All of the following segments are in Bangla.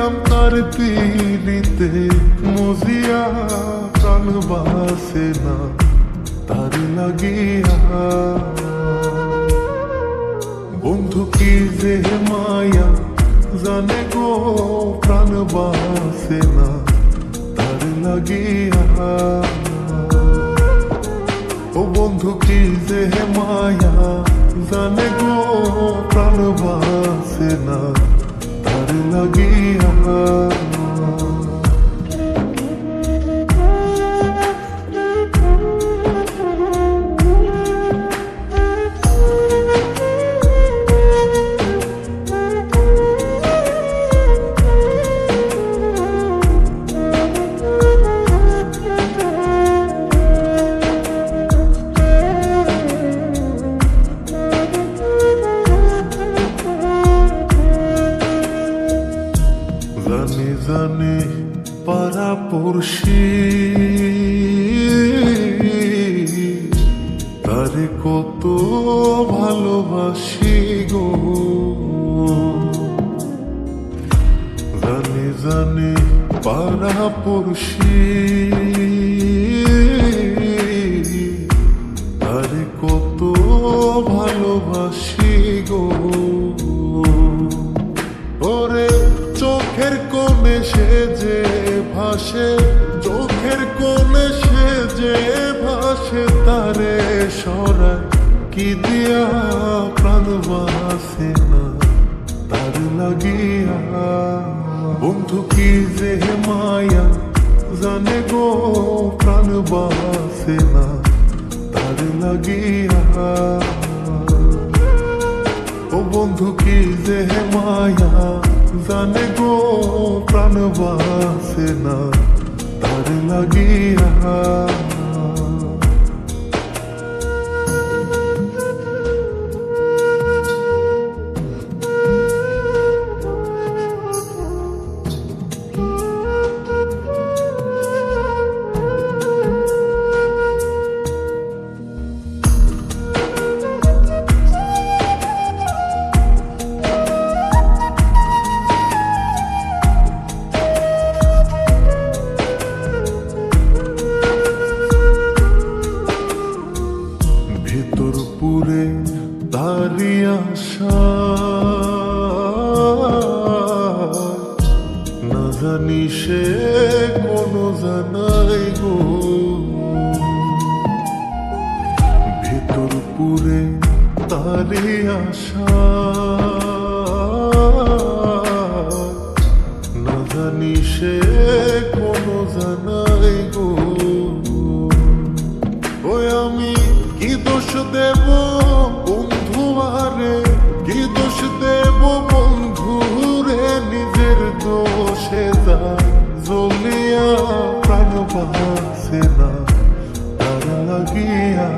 করিলাম তার পিড়িতে মজিয়া প্রাণ বাসে না, তার লাগিয়া। বন্ধু কি যে মায়া জানে গো, প্রাণ বাসে না, তার লাগিয়া। ও বন্ধু কি যে মায়া জানে গো, প্রাণ বাসে না। তার লাগিয়া জানি পাড়া পড়শি। তারে কত ভালোবাসি গো। জানে জানে পাড়া পড়শি। সে যে ভাসে, চোখের কোণে সে যে ভাসে তারে সরায়। কি দিয়া প্রাণ বাসে না, তার লাগিয়া। বন্ধু কি যে মায়া, জানে গো প্রাণ বাসে না, তার লাগিয়া। ও বন্ধু কি যে মায়া জানে গো প্রাণ না জানি সে কোনো জানাই গো ভেতর পুরে তারি আশা আমি কি দোষ দেব দা জ্বলিয়া প্রাণ বাসে না, তার লাগিয়া।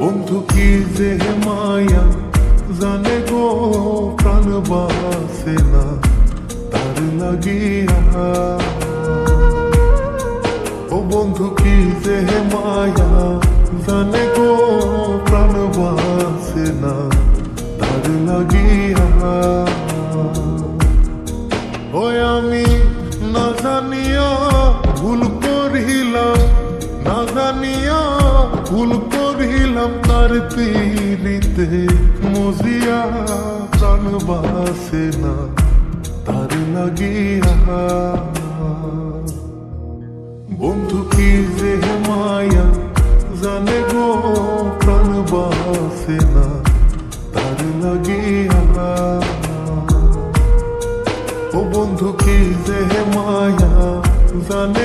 বন্ধু কি যে মায়া জানে গো, প্রাণ বাসে না, তার লাগিয়া। ও বন্ধু কি যে মায়া জানে ভুল করিলাম তার পিড়িতে, মজিয়া প্রাণ বাসে না, তার লাগিয়া। বন্ধু কি যে মায়া জানে গো, প্রাণ বাসে না, তার লাগিয়া। ও বন্ধু কি যে মায়া জানে